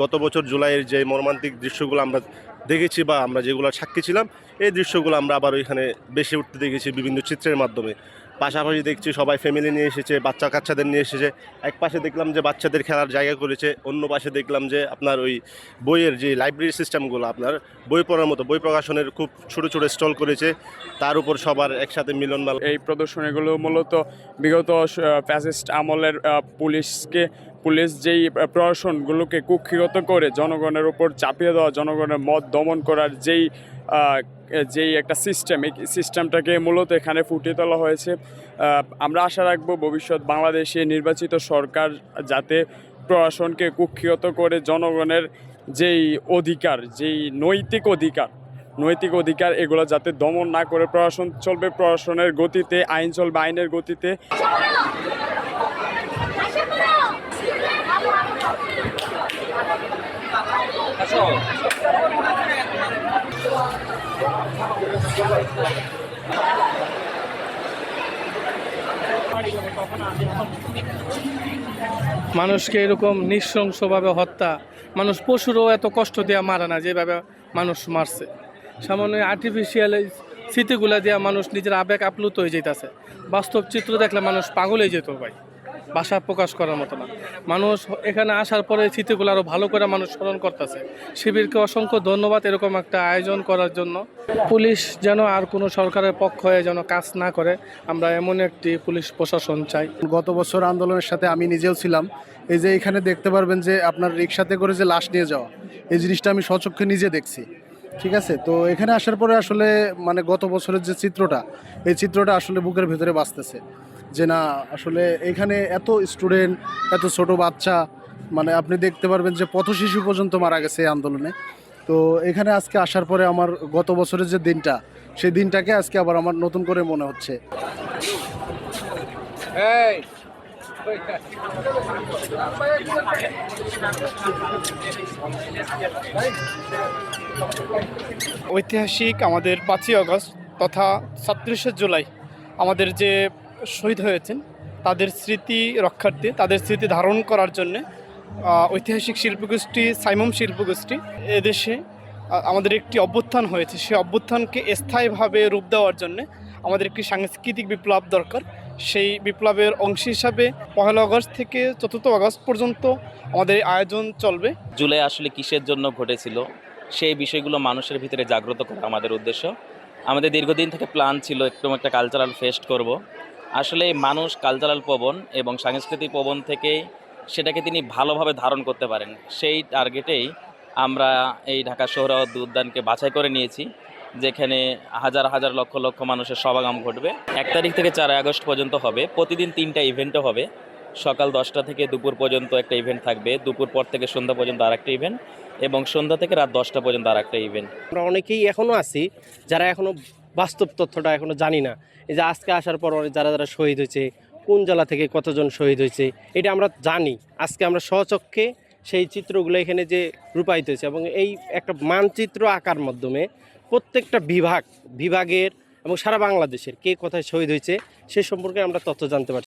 গত বছর জুলাইয়ের যে মর্মান্তিক দৃশ্যগুলো আমরা দেখেছি বা আমরা যেগুলো সাক্ষী ছিলাম, এই দৃশ্যগুলো আমরা আবার ওইখানে বেশি উঠতে দেখেছি বিভিন্ন চিত্রের মাধ্যমে। পাশাপাশি দেখছি সবাই ফ্যামিলি নিয়ে এসেছে, বাচ্চা কাচ্চাদের নিয়ে এসেছে। এক পাশে দেখলাম যে বাচ্চাদের খেলার জায়গা করেছে, অন্য পাশে দেখলাম যে আপনার ওই বইয়ের যে লাইব্রেরি সিস্টেমগুলো আপনার, বই পড়ার মতো, বই প্রকাশনের খুব ছোটো ছোটো স্টল করেছে। তার উপর সবার একসাথে মিলন এই প্রদর্শনীগুলো মূলত বিগত ফ্যাসিস্ট আমলের পুলিশকে পুলিশ যেই প্রশাসনগুলোকে কুক্ষিগত করে জনগণের উপর চাপিয়ে দেওয়া, জনগণের মত দমন করার যেই যেই একটা সিস্টেম এই সিস্টেমটাকে মূলত এখানে ফুটিয়ে তোলা হয়েছে। আমরা আশা রাখব ভবিষ্যৎ বাংলাদেশে নির্বাচিত সরকার যাতে প্রশাসনকে কুক্ষিগত করে জনগণের যেই অধিকার, যেই নৈতিক অধিকার নৈতিক অধিকার, এগুলো যাতে দমন না করে প্রশাসন চলবে, প্রশাসনের গতিতে, আইন চলবে, আইনের গতিতে। মানুষকে এরকম নৃশংসভাবে হত্যা, মানুষ পশুরও এত কষ্ট দেওয়া মারা না যেভাবে মানুষ মারছে। সামান্য আর্টিফিশিয়াল স্মৃতিগুলা দিয়ে মানুষ নিজের আবেগ আপ্লুত হয়ে যেতেছে বাস্তব চিত্র দেখলে মানুষ পাগল হয়ে যেত ভাই। ভাষা প্রকাশ করার মতো না। মানুষ এখানে আসার পরে স্মৃতিগুলো আরও ভালো করে মানুষ স্মরণ করতেছে। শিবিরকে অসংখ্য ধন্যবাদ এরকম একটা আয়োজন করার জন্য। পুলিশ যেন আর কোনো সরকারের পক্ষ হয়ে যেন কাজ না করে, আমরা এমন একটি পুলিশ প্রশাসন চাই। গত বছর আন্দোলনের সাথে আমি নিজেও ছিলাম। এই যে এখানে দেখতে পারবেন যে আপনার রিক্সাতে করে যে লাশ নিয়ে যাওয়া, এই জিনিসটা আমি স্বচক্ষে নিজে দেখছি। ঠিক আছে? তো এখানে আসার পরে আসলে মানে গত বছরের যে চিত্রটা, এই চিত্রটা আসলে বুকের ভেতরে বাঁচতেছে। যে না, আসলে এখানে এত স্টুডেন্ট এত ছোট বাচ্চা মানে আপনি দেখতে পারবেন যে পথ শিশু পর্যন্ত মারা গেছে এই আন্দোলনে। তো এখানে আজকে আসার পরে আমার গত বছরের যে দিনটা, সেই দিনটাকে আজকে আবার আমার নতুন করে মনে হচ্ছে। ঐতিহাসিক আমাদের পাঁচই আগস্ট তথা ছাত্রিশে জুলাই আমাদের যে শহীদ হয়েছেন তাদের স্মৃতি রক্ষার্থে, তাদের স্মৃতি ধারণ করার জন্যে ঐতিহাসিক শিল্পগোষ্ঠী, সাইমম শিল্পগোষ্ঠী এদেশে আমাদের একটি অভ্যুত্থান হয়েছে। সেই অভ্যুত্থানকে স্থায়ীভাবে রূপ দেওয়ার জন্যে আমাদের একটি সাংস্কৃতিক বিপ্লব দরকার। সেই বিপ্লবের অংশ হিসাবে পহেলা আগস্ট থেকে চতুর্থ আগস্ট পর্যন্ত আমাদের আয়োজন চলবে। জুলাই আসলে কিসের জন্য ঘটেছিল? সেই বিষয়গুলো মানুষের ভিতরে জাগ্রত করা আমাদের উদ্দেশ্য। আমাদের দীর্ঘদিন থেকে প্ল্যান ছিল একটু একটা কালচারাল ফেস্ট করব। আসলে মানুষ কালচারাল পবন এবং সাংস্কৃতিক পবন থেকে সেটাকে তিনি ভালোভাবে ধারণ করতে পারেন। সেই টার্গেটেই আমরা এই ঢাকা শহরাওয়ার্দী উদ্যানকে বাছাই করে নিয়েছি, যেখানে হাজার হাজার লক্ষ লক্ষ মানুষের সমাগম ঘটবে। এক তারিখ থেকে চার আগস্ট পর্যন্ত হবে, প্রতিদিন তিনটা ইভেন্টও হবে। সকাল দশটা থেকে দুপুর পর্যন্ত একটা ইভেন্ট থাকবে, দুপুর পর থেকে সন্ধ্যা পর্যন্ত আর একটা ইভেন্ট এবং সন্ধ্যা থেকে রাত দশটা পর্যন্ত আর একটা ইভেন্ট আমরা অনেকেই এখনও আছি যারা এখনও বাস্তব তথ্যটা এখনও জানি না। এই যে আজকে আসার পর যারা যারা শহীদ হয়েছে, কোন জেলা থেকে কতজন শহীদ হয়েছে, এটা আমরা জানি। আজকে আমরা স্বচক্ষে সেই চিত্রগুলো এখানে যে রূপায়িত হয়েছে এবং এই একটা মানচিত্র আঁকার মাধ্যমে প্রত্যেকটা বিভাগ, বিভাগের এবং সারা বাংলাদেশের কে কোথায় শহীদ হয়েছে, সে সম্পর্কে আমরা তথ্য জানতে পারছি।